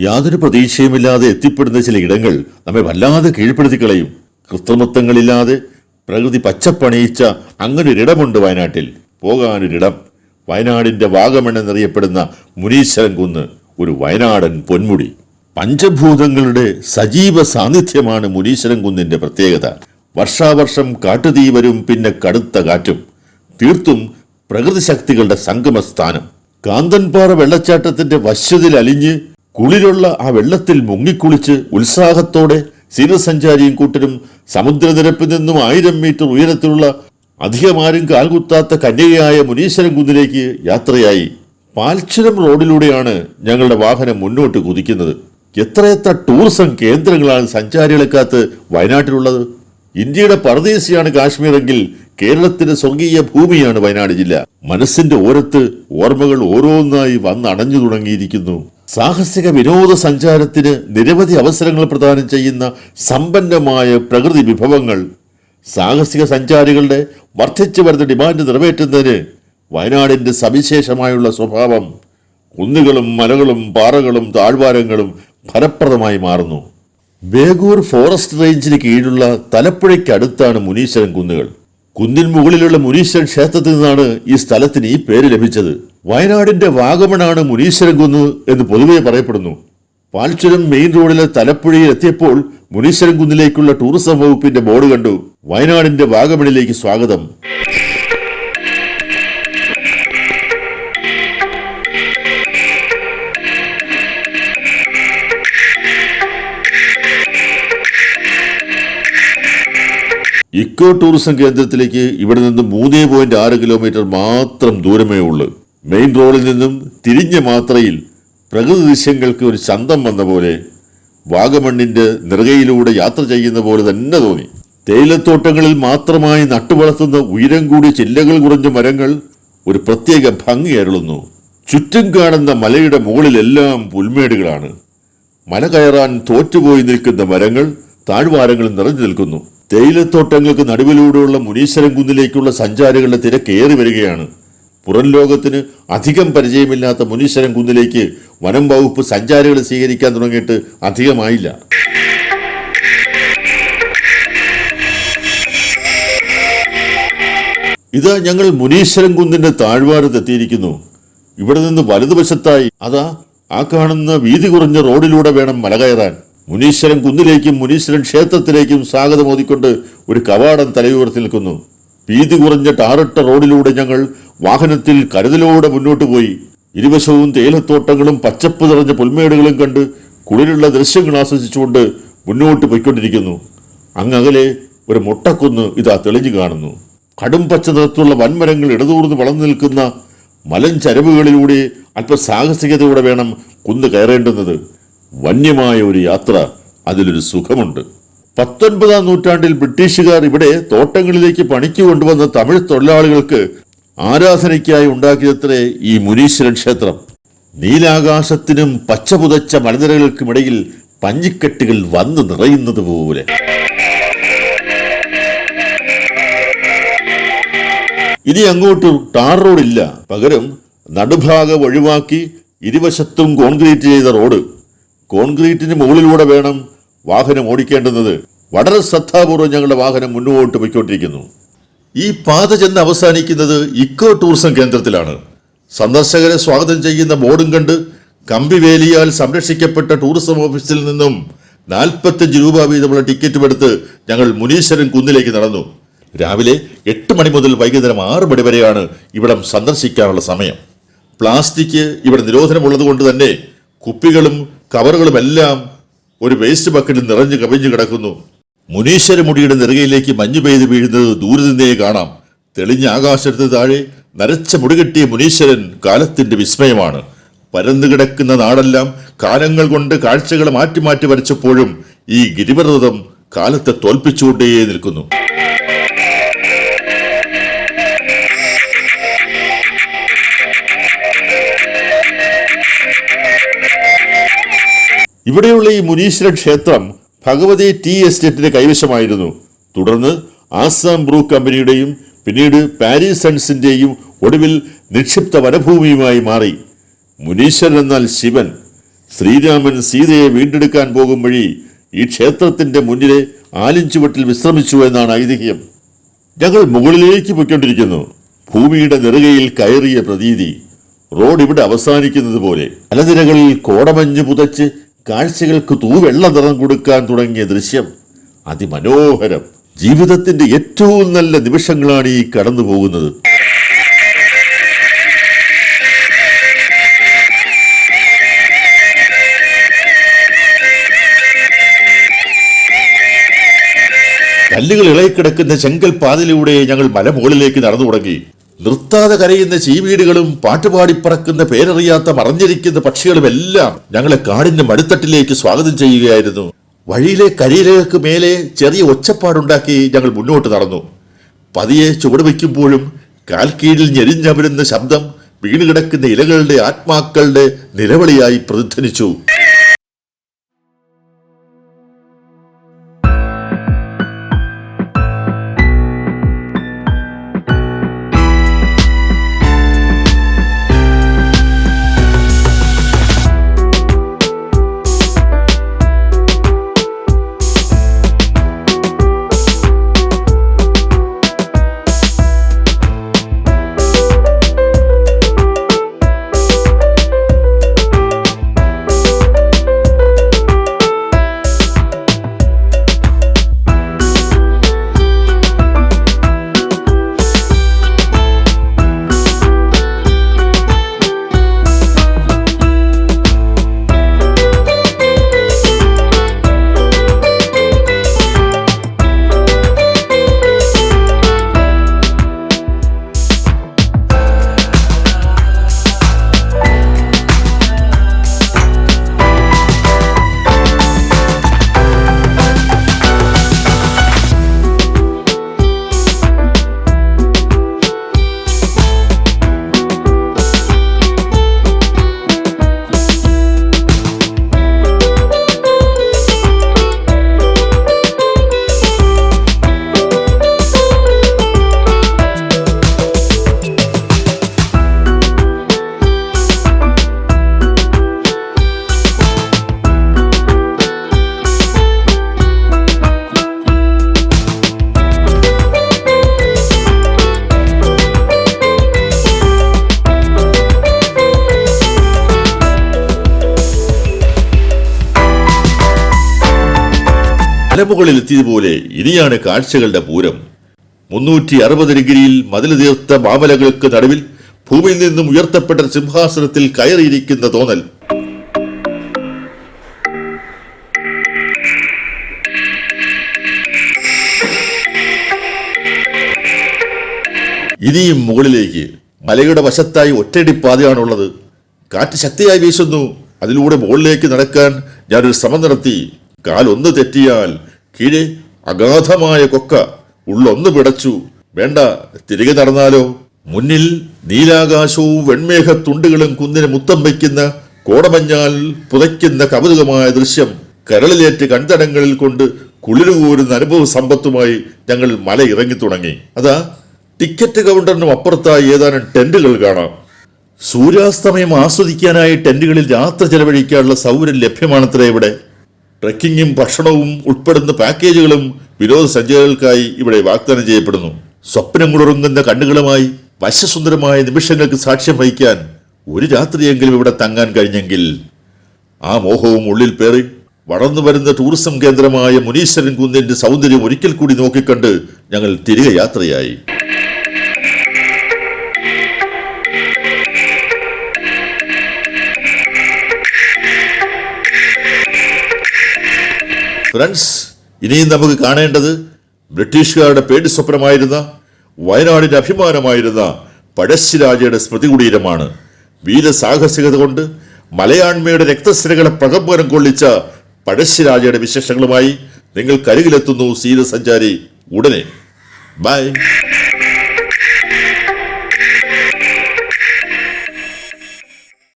യാതൊരു പ്രതീക്ഷയുമില്ലാതെ എത്തിപ്പെടുന്ന ചില ഇടങ്ങൾ നമ്മെ വല്ലാതെ കീഴ്പ്പെടുത്തി കളയും. കൃത്രിമത്വങ്ങളില്ലാതെ പ്രകൃതി പച്ചപ്പണിയിച്ച അങ്ങനെ ഒരിടമുണ്ട് വയനാട്ടിൽ. പോകാനൊരിടം. വയനാടിന്റെ വാഗമൺ എന്നറിയപ്പെടുന്ന മുനീശ്വരൻ കുന്ന് ഒരു വയനാടൻ പൊന്മുടി. പഞ്ചഭൂതങ്ങളുടെ സജീവ സാന്നിധ്യമാണ് മുനീശ്വരൻ കുന്നിന്റെ പ്രത്യേകത. വർഷാവർഷം കാട്ടുതീ വരും പിന്നെ കടുത്ത കാറ്റും. തീർത്തും പ്രകൃതി ശക്തികളുടെ സംഗമസ്ഥാനം. കാന്തൻപാറ വെള്ളച്ചാട്ടത്തിന്റെ വശ്യത്തിൽ അലിഞ്ഞ് കുളിരുള്ള ആ വെള്ളത്തിൽ മുങ്ങിക്കുളിച്ച് ഉത്സാഹത്തോടെ സ്ഥിരസഞ്ചാരിയും കൂട്ടരും സമുദ്രനിരപ്പിൽ നിന്നും ആയിരം മീറ്റർ ഉയരത്തിലുള്ള അധികമാരും കാൽകുത്താത്ത കന്യകയായ മുനീശ്വരൻ കുന്നിലേക്ക് യാത്രയായി. പാൽച്ചുരം റോഡിലൂടെയാണ് ഞങ്ങളുടെ വാഹനം മുന്നോട്ട് കുതിക്കുന്നത്. എത്രയെത്ര ടൂറിസം കേന്ദ്രങ്ങളാണ് സഞ്ചാരികളെ വയനാട്ടിലുള്ളത്. ഇന്ത്യയുടെ പരദേശിയാണ് കാശ്മീറെങ്കിൽ കേരളത്തിന്റെ സ്വർഗീയ ഭൂമിയാണ് വയനാട് ജില്ല. മനസ്സിന്റെ ഓരത്ത് ഓർമ്മകൾ ഓരോന്നായി വന്നണഞ്ഞു തുടങ്ങിയിരിക്കുന്നു. സാഹസിക വിനോദ സഞ്ചാരത്തിന് നിരവധി അവസരങ്ങൾ പ്രദാനം ചെയ്യുന്ന സമ്പന്നമായ പ്രകൃതി വിഭവങ്ങൾ സാഹസിക സഞ്ചാരികളുടെ വർദ്ധിച്ചു വരുന്ന ഡിമാൻഡ് നിറവേറ്റുന്നതിന് വയനാടിന്റെ സവിശേഷമായുള്ള സ്വഭാവം കുന്നുകളും മലകളും പാറകളും താഴ്വാരങ്ങളും ഫലപ്രദമായി മാറുന്നു. ബേഗൂർ ഫോറസ്റ്റ് റേഞ്ചിന് കീഴിലുള്ള തലപ്പുഴയ്ക്കടുത്താണ് മുനീശ്വരൻ കുന്നുകൾ. കുന്നിൻ മുകളിലുള്ള മുനീശ്വരൻ ക്ഷേത്രത്തിൽ നിന്നാണ് ഈ സ്ഥലത്തിന് ഈ പേര് ലഭിച്ചത്. വയനാടിന്റെ വാഗമണാണ് മുനീശ്വരൻ കുന്ന് എന്ന് പൊതുവെ പറയപ്പെടുന്നു. പാൽച്ചുരം മെയിൻ റോഡിലെ തലപ്പുഴയിൽ എത്തിയപ്പോൾ മുനീശ്വരൻ കുന്നിലേക്കുള്ള ടൂറിസം വകുപ്പിന്റെ ബോർഡ് കണ്ടു. വയനാടിന്റെ വാഗമണിലേക്ക് സ്വാഗതം. ഇക്കോ ടൂറിസം കേന്ദ്രത്തിലേക്ക് ഇവിടെ നിന്ന് മൂന്നേ പോയിന്റ് ആറ് കിലോമീറ്റർ മാത്രം ദൂരമേ ഉള്ളൂ. മെയിൻ റോഡിൽ നിന്നും തിരിഞ്ഞ മാത്രയിൽ പ്രകൃതി ദൃശ്യങ്ങൾക്ക് ഒരു ചന്തം വന്ന പോലെ വാഗമണ്ണിന്റെ നിറകയിലൂടെ യാത്ര ചെയ്യുന്ന പോലെ തന്നെ തോന്നി. തേയിലത്തോട്ടങ്ങളിൽ മാത്രമായി നട്ടുവളർത്തുന്ന ഉയരം കൂടിയ ചില്ലകൾ കുറഞ്ഞ മരങ്ങൾ ഒരു പ്രത്യേക ഭംഗി അരുളുന്നു. ചുറ്റും കാണുന്ന മലയുടെ മുകളിലെല്ലാം പുൽമേടുകളാണ്. മല കയറാൻ തോറ്റുപോയി നിൽക്കുന്ന മരങ്ങൾ താഴ്വാരങ്ങളിൽ നിറഞ്ഞു നിൽക്കുന്നു. തേയിലത്തോട്ടങ്ങൾക്ക് നടുവിലൂടെയുള്ള മുനീശ്വരം കുന്നിലേക്കുള്ള സഞ്ചാരികളുടെ തിരക്കേറി വരികയാണ്. പുറം ലോകത്തിന് അധികം പരിചയമില്ലാത്ത മുനീശ്വരം കുന്നിലേക്ക് വനം വകുപ്പ് സഞ്ചാരികളെ സ്വീകരിക്കാൻ തുടങ്ങിയിട്ട് അധികമായില്ല. ഇത് ഞങ്ങൾ മുനീശ്വരം കുന്നിന്റെ താഴ്വാരത്തെത്തിയിരിക്കുന്നു ഇവിടെ നിന്ന് വലതുവശത്തായി അതാ ആ കാണുന്ന വീതി കുറഞ്ഞ റോഡിലൂടെ വേണം മല കയറാൻ. മുനീശ്വരൻ കുന്നിലേക്കും മുനീശ്വരൻ ക്ഷേത്രത്തിലേക്കും സ്വാഗതം ഓതിക്കൊണ്ട് ഒരു കവാടം തലയുയർത്തി നിൽക്കുന്നു. വീതി കുറഞ്ഞ ടാറിട്ട റോഡിലൂടെ ഞങ്ങൾ വാഹനത്തിൽ കരുതലോടെ മുന്നോട്ട് പോയി. ഇരുവശവും തേയിലത്തോട്ടങ്ങളും പച്ചപ്പ് നിറഞ്ഞ പുൽമേടുകളും കണ്ട് കുളിരുള്ള ദൃശ്യങ്ങൾ ആസ്വദിച്ചുകൊണ്ട് മുന്നോട്ട് പോയിക്കൊണ്ടിരിക്കുന്നു. അങ്ങകലെ ഒരു മുട്ടക്കുന്ന് ഇതാ തെളിഞ്ഞു കാണുന്നു. കടും പച്ച നിറത്തുള്ള വൻമരങ്ങൾ ഇടതൂർന്ന് വളർന്നു നിൽക്കുന്ന മലഞ്ചരവുകളിലൂടെ അല്പ സാഹസികതയോടെ വേണം കുന്ന് കയറേണ്ടുന്നത്. വന്യമായ ഒരു യാത്ര അതിലൊരു സുഖമുണ്ട്. പത്തൊൻപതാം നൂറ്റാണ്ടിൽ ബ്രിട്ടീഷുകാർ ഇവിടെ തോട്ടങ്ങളിലേക്ക് പണിക്ക് കൊണ്ടുവന്ന തമിഴ് തൊഴിലാളികൾക്ക് ആരാധനയ്ക്കായി ഉണ്ടാക്കിയത്രേ ഈ മുനീശ്വരൻ ക്ഷേത്രം. നീലാകാശത്തിനും പച്ചപുതച്ച മലനിരകൾക്കുമിടയിൽ പഞ്ഞിക്കെട്ടുകൾ വന്നു നിറയുന്നത് പോലെ. ഇനി അങ്ങോട്ട് ടാർ റോഡില്ല. പകരം നടുഭാഗം ഒഴിവാക്കി ഇരുവശത്തും കോൺക്രീറ്റ് ചെയ്ത റോഡ്. കോൺക്രീറ്റിന് മുകളിലൂടെ വേണം വാഹനം ഓടിക്കേണ്ടുന്നത്. വളരെ ശ്രദ്ധാപൂർവം ഞങ്ങളുടെ വാഹനം മുന്നോട്ട് പോയിക്കൊണ്ടിരിക്കുന്നു. ഈ പാത ചെന്ന് അവസാനിക്കുന്നത് ഇക്കോ ടൂറിസം കേന്ദ്രത്തിലാണ്. സന്ദർശകരെ സ്വാഗതം ചെയ്യുന്ന ബോർഡും കണ്ട് കമ്പിവേലിയാൽ സംരക്ഷിക്കപ്പെട്ട ടൂറിസം ഓഫീസിൽ നിന്നും നാൽപ്പത്തഞ്ച് രൂപ വീതമുള്ള ടിക്കറ്റും എടുത്ത് ഞങ്ങൾ മുനീശ്വരൻ കുന്നിലേക്ക് നടന്നു. രാവിലെ എട്ട് മണി മുതൽ വൈകുന്നേരം ആറ് മണി വരെയാണ് ഇവിടം സന്ദർശിക്കാനുള്ള സമയം. പ്ലാസ്റ്റിക് ഇവിടെ നിരോധനമുള്ളത് കൊണ്ട് തന്നെ കുപ്പികളും കവറുകളും എല്ലാം ഒരു വേസ്റ്റ് ബക്കറ്റിൽ നിറഞ്ഞു കവിഞ്ഞു കിടക്കുന്നു. മുനീശ്വര മുടിയുടെ നെറുകയിലേക്ക് മഞ്ഞു പെയ്ത് വീഴുന്നത് ദൂരെ നിന്നേ കാണാം. തെളിഞ്ഞ ആകാശത്തിന് താഴെ നരച്ച മുടികെട്ടിയ മുനീശ്വരൻ കാലത്തിന്റെ വിസ്മയമാണ്. പരന്നു കിടക്കുന്ന നാടെല്ലാം കാലങ്ങൾ കൊണ്ട് കാഴ്ചകൾ മാറ്റി മാറ്റി വരച്ചപ്പോഴും ഈ ഗിരിപർവതം കാലത്തെ തോൽപ്പിച്ചുകൊണ്ടേ നിൽക്കുന്നു. ഇവിടെയുള്ള ഈ മുനീശ്വര ക്ഷേത്രം ഭഗവതി ടി എസ്റ്റേറ്റിന്റെ കൈവശമായിരുന്നു. തുടർന്ന് ആസാം ബ്രൂ കമ്പനിയുടെയും പിന്നീട് പാരീസ് സൺസിന്റെയും ഒടുവിൽ നിക്ഷിപ്ത വനഭൂമിയുമായി മാറി. മുനീശ്വരൻ എന്നാൽ ശിവൻ. ശ്രീരാമൻ സീതയെ വീണ്ടെടുക്കാൻ പോകും വഴി ഈ ക്ഷേത്രത്തിന്റെ മുന്നിലെ ആലിഞ്ചുവട്ടിൽ വിശ്രമിച്ചു എന്നാണ് ഐതിഹ്യം. ഞങ്ങൾ മുകളിലേക്ക് പൊയ്ക്കൊണ്ടിരിക്കുന്നു. ഭൂമിയുടെ നെറുകയിൽ കയറിയ പ്രതീതി. റോഡ് ഇവിടെ അവസാനിക്കുന്നത് പോലെ മലനിരകളിൽ കോടമഞ്ഞ് പുതച്ച് കാഴ്ചകൾക്ക് തൂവെള്ള നിറം കൊടുക്കാൻ തുടങ്ങിയ ദൃശ്യം. അതിമനോഹരം. ജീവിതത്തിന്റെ ഏറ്റവും നല്ല നിമിഷങ്ങളാണ് ഈ കടന്നു പോകുന്നത്. കല്ലുകൾ ഇളകിക്കിടക്കുന്ന ചെങ്കൽ പാതിലൂടെ ഞങ്ങൾ മലമുകളിലേക്ക് നടന്നു തുടങ്ങി നിർത്താതെ കരയുന്ന ചീവീടുകളും പാട്ടുപാടി പറക്കുന്ന പേരറിയാത്ത മറഞ്ഞിരിക്കുന്ന പക്ഷികളും എല്ലാം ഞങ്ങളെ കാടിന്റെ മടുത്തട്ടിലേക്ക് സ്വാഗതം ചെയ്യുകയായിരുന്നു. വഴിയിലെ കരിയിലേക്ക് മേലെ ചെറിയ ഒച്ചപ്പാടുണ്ടാക്കി ഞങ്ങൾ മുന്നോട്ട് നടന്നു. പതിയെ ചുവട് വയ്ക്കുമ്പോഴും കാൽക്കീഴിൽ ഞെരിഞ്ഞമരുന്ന ശബ്ദം വീണുകിടക്കുന്ന ഇലകളുടെ ആത്മാക്കളുടെ നിലവിളിയായി പ്രതിധ്വനിച്ചു. മലമുകളിൽ എത്തിയതുപോലെ ഇനിയാണ് കാഴ്ചകളുടെ പൂരം. മുന്നൂറ്റി അറുപത് ഡിഗ്രിയിൽ മതിൽ തീർത്ത മാമലകൾക്ക് നടുവിൽ ഭൂമിയിൽ നിന്നും ഉയർത്തപ്പെട്ട സിംഹാസനത്തിൽ കയറിയിരിക്കുന്ന തോന്നൽ. ഇനിയും മുകളിലേക്ക് മലയുടെ വശത്തായി ഒറ്റയടി പാതയാണുള്ളത്. കാറ്റ് ശക്തിയായി വീശുന്നു. അതിലൂടെ മുകളിലേക്ക് നടക്കാൻ ഞാനൊരു ശ്രമം നടത്തി. കാലൊന്ന് തെറ്റിയാൽ കീഴെ അഗാധമായ കൊക്ക ഉള്ളൊന്ന് പിടച്ചു. വേണ്ട തിരികെ നടന്നാലോ? മുന്നിൽ നീലാകാശവും വെൺമേഘത്തുണ്ടുകളും കുന്നിന് മുത്തം വയ്ക്കുന്ന കോടമഞ്ഞാൽ പുതയ്ക്കുന്ന കൗതുകമായ ദൃശ്യം കരളിലേറ്റ് കൺതടങ്ങളിൽ കൊണ്ട് കുളിരുകൂരുന്ന അനുഭവ സമ്പത്തുമായി ഞങ്ങൾ മല ഇറങ്ങി തുടങ്ങി. അതാ ടിക്കറ്റ് കൗണ്ടറിനും അപ്പുറത്തായി ഏതാനും ടെന്റുകൾ കാണാം. സൂര്യാസ്തമയം ആസ്വദിക്കാനായി ടെന്റുകളിൽ യാത്ര ചെലവഴിക്കാനുള്ള സൗകര്യം ലഭ്യമാണത്രേ ഇവിടെ. ട്രക്കിങ്ങും ഭക്ഷണവും ഉൾപ്പെടുന്ന പാക്കേജുകളും വിനോദസഞ്ചാരികൾക്കായി ഇവിടെ വാഗ്ദാനം ചെയ്യപ്പെടുന്നു. സ്വപ്നം സ്വപ്നങ്ങളുറങ്ങുന്ന കണ്ണുകളുമായി വശ്യസുന്ദരമായ നിമിഷങ്ങൾക്ക് സാക്ഷ്യം വഹിക്കാൻ ഒരു രാത്രിയെങ്കിലും ഇവിടെ തങ്ങാൻ കഴിഞ്ഞെങ്കിൽ ആ മോഹവും ഉള്ളിൽ പേറി വളർന്നു വരുന്ന ടൂറിസം കേന്ദ്രമായ മുനീശ്വരൻ കുന്നിന്റെ സൗന്ദര്യം ഒരിക്കൽ കൂടി നോക്കിക്കണ്ട് ഞങ്ങൾ തിരികെ യാത്രയായി. ഫ്രണ്ട്സ് ഇനിയും നമുക്ക് കാണേണ്ടത് ബ്രിട്ടീഷുകാരുടെ പേടി സ്വപ്നമായിരുന്ന വയനാടിന്റെ അഭിമാനമായിരുന്ന പഴശ്ശിരാജയുടെ സ്മൃതി കുടീരമാണ്. വീരസാഹസികത കൊണ്ട് മലയാൺമയുടെ രക്തസിരകളെ പ്രകമ്പനം കൊള്ളിച്ച പഴശ്ശിരാജയുടെ വിശേഷങ്ങളുമായി നിങ്ങൾ കരികിലെത്തുന്നു സീരസഞ്ചാരി ഉടനെ. ബൈ